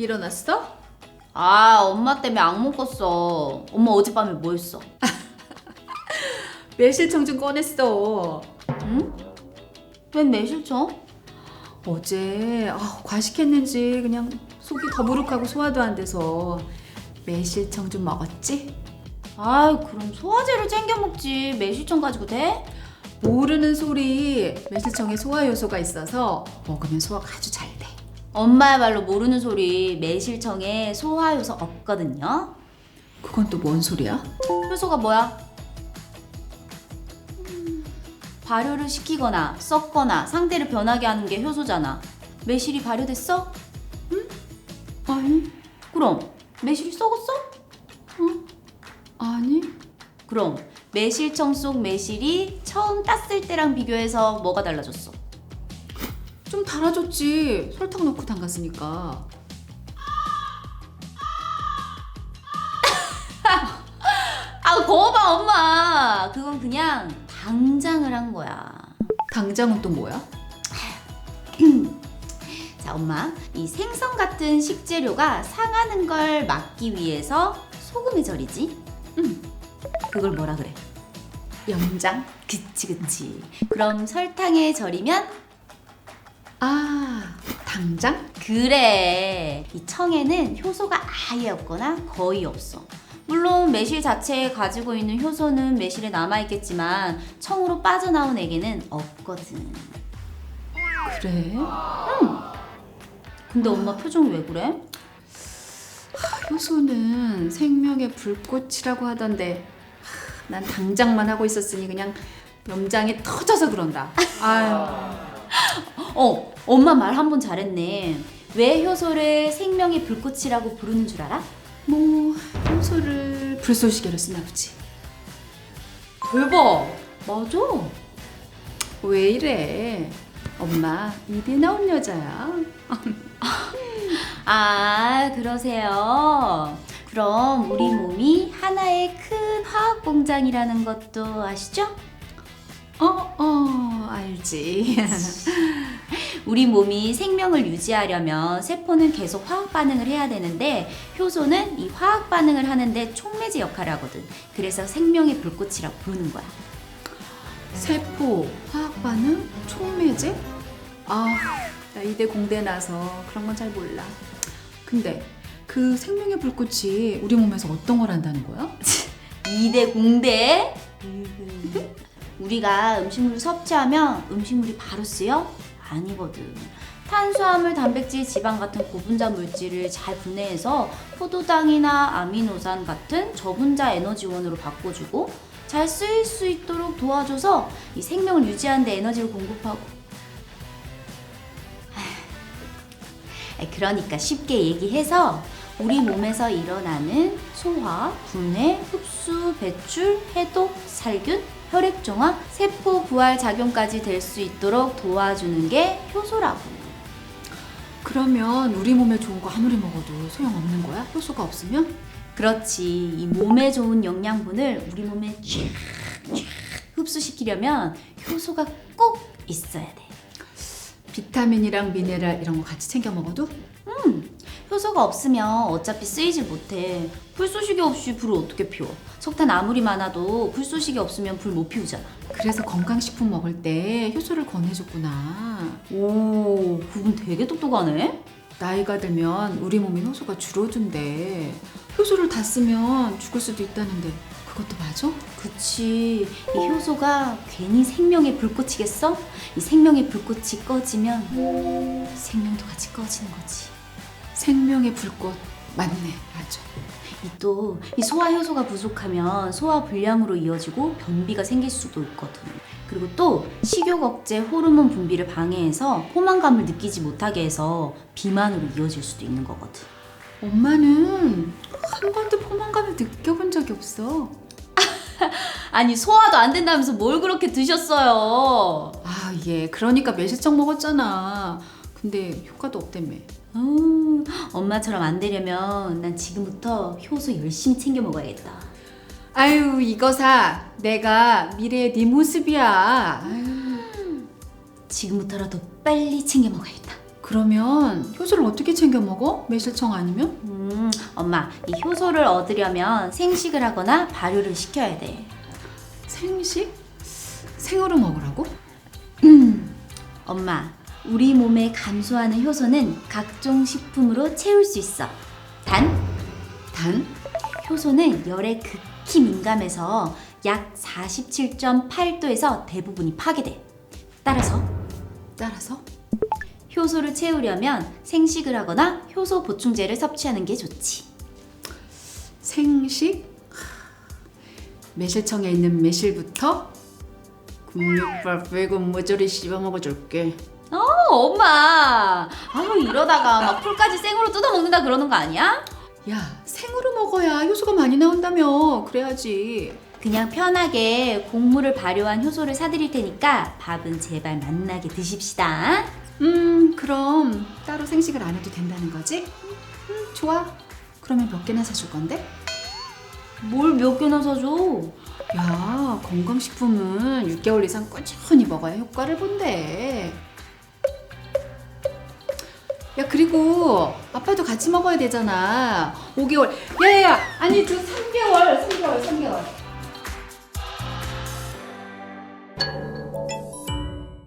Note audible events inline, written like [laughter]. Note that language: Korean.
일어났어? 아 엄마 때문에 악몽 꿨어 엄마 어젯밤에 뭐 했어? [laughs] 매실청 좀 꺼냈어. 응? 웬 매실청? 어제 아, 과식했는지 그냥 속이 더부룩하고 소화도 안 돼서 매실청 좀 먹었지? 아이 그럼 소화제를 챙겨 먹지 매실청 가지고 돼? 모르는 소리 매실청에 소화 요소가 있어서 먹으면 소화가 아주 잘 돼. 엄마야말로 모르는 소리 매실청에 소화 요소 없거든요 그건 또 뭔 소리야? 효소가 뭐야? 발효를 시키거나 썩거나 상태를 변하게 하는 게 효소잖아 매실이 발효됐어? 아니, 그럼 매실이 썩었어? 아니. 그럼 매실청 속 매실이 처음 땄을 때랑 비교해서 뭐가 달라졌어? 좀 달아줬지. 설탕 넣고 담갔으니까. [laughs] 아 거봐 엄마 그건 그냥 당장을 한 거야 당장은 또 뭐야? [clears throat] 자 엄마 이 생선 같은 식재료가 상하는 걸 막기 위해서 소금에 절이지 응 그걸 뭐라 그래 염장? 그치 그치 그럼 설탕에 절이면 아, 당장? 그래 이 청에는 효소가 아예 없거나 거의 없어 물론 매실 자체에 가지고 있는 효소는 매실에 남아있겠지만 청으로 빠져나온 액에는 없거든 그래? 근데 엄마 표정이 왜 그래? 효소는 생명의 불꽃이라고 하던데 하, 난 당장만 하고 있었으니 그냥 염장이 터져서 그런다. [laughs] 아유. 어 엄마 말 한 번 잘했네 왜 효소를 생명의 불꽃이라고 부르는 줄 알아? 뭐 효소를 불쏘시개로 쓰나 보지. 대박 맞아 왜 이래? 엄마 입이 나온 여자야. [laughs] 아, 그러세요. 그럼 우리 몸이 하나의 큰 화학 공장이라는 것도 아시죠? 어, 어, 알지. [laughs] 우리 몸이 생명을 유지하려면 세포는 계속 화학 반응을 해야 되는데 효소는 이 화학 반응을 하는데 촉매제 역할을 하거든. 그래서 생명의 불꽃이라고 부르는 거야. 세포, 화학 반응, 촉매제? 아, 나 이대 공대 나서 그런 건 잘 몰라. 근데 그 생명의 불꽃이 우리 몸에서 어떤 걸 한다는 거야? [laughs] 이대 공대. [laughs] 우리가 음식물을 섭취하면 음식물이 바로 쓰여? 아니거든. 탄수화물, 단백질, 지방 같은 고분자 물질을 잘 분해해서 포도당이나 아미노산 같은 저분자 에너지원으로 바꿔주고 잘 쓰일 수 있도록 도와줘서 이 생명을 유지하는 데 에너지를 공급하고 그러니까 쉽게 얘기해서 우리 몸에서 일어나는 소화, 분해, 흡수, 배출, 해독, 살균, 혈액 종합, 세포 부활 작용까지 될 수 있도록 도와주는 게 효소라고. 그러면 우리 몸에 좋은 거 아무리 먹어도 소용없는 거야? 효소가 없으면? 그렇지. 이 몸에 좋은 영양분을 우리 몸에 쫙쫙 흡수시키려면 효소가 꼭 있어야 돼. 비타민이랑 미네랄 이런 거 같이 챙겨 먹어도? 효소가 없으면 어차피 쓰이질 못해. 불쏘시개 없이 불을 어떻게 피워? 석탄 아무리 많아도 불쏘시개 없으면 불 못 피우잖아. 그래서 건강식품 먹을 때 효소를 권해줬구나. 오, 그분 되게 똑똑하네. 나이가 들면 우리 몸에 효소가 줄어든대. 효소를 다 쓰면 죽을 수도 있다는데 그것도 맞아? 그치. 이 효소가 괜히 생명의 불꽃이겠어? 이 생명의 불꽃이 꺼지면 생명도 같이 꺼지는 거지. 생명의 불꽃 맞네 맞아. 이또이 소화 효소가 부족하면 소화 불량으로 이어지고 변비가 생길 수도 있거든. 그리고 또 식욕 억제 호르몬 분비를 방해해서 포만감을 느끼지 못하게 해서 비만으로 이어질 수도 있는 거거든. 엄마는 한 번도 포만감을 느껴본 적이 없어. [laughs] 아니 소화도 안 된다면서 뭘 그렇게 드셨어요? 아 예, 그러니까 매실청 먹었잖아. 근데 효과도 없다며. 음, 엄마처럼 안 되려면 난 지금부터 효소 열심히 챙겨 먹어야겠다. 아유 이거 사. 내가 미래의 네 모습이야. 아유, 지금부터라도 빨리 챙겨 먹어야겠다. 그러면 효소를 어떻게 챙겨 먹어? 매실청 아니면? 음, 엄마, 이 효소를 얻으려면 생식을 하거나 발효를 시켜야 돼. 생식? 생으로 먹으라고? 엄마, 우리 몸에 감소하는 효소는 각종 식품으로 채울 수 있어. 단, 단? 효소는 열에 극히 민감해서 약 47.8도에서 대부분이 파괴돼. 따라서 따라서? 효소를 채우려면 생식을 하거나 효소 보충제를 섭취하는 게 좋지. 생식? 매실청에 있는 매실부터 국물밥 빼고 모조리 씹어 먹어줄게. 어, 엄마. 아우 이러다가 막 풀까지 생으로 뜯어 먹는다 그러는 거 아니야? 야, 생으로 먹어야 효소가 많이 나온다며. 그래야지. 그냥 편하게 곡물을 발효한 효소를 사드릴 테니까 밥은 제발 맛나게 드십시다. 음, 그럼 따로 생식을 안 해도 된다는 거지? 음, 좋아. 그러면 몇 개나 사줄 건데? 뭘 몇 개나 사줘? 야, 건강식품은 6개월 이상 꾸준히 먹어야 효과를 본대. 야, 그리고 아빠도 같이 먹어야 되잖아. 5개월. 야, 야, 야. 아니, 저 3개월, 3개월, 3개월.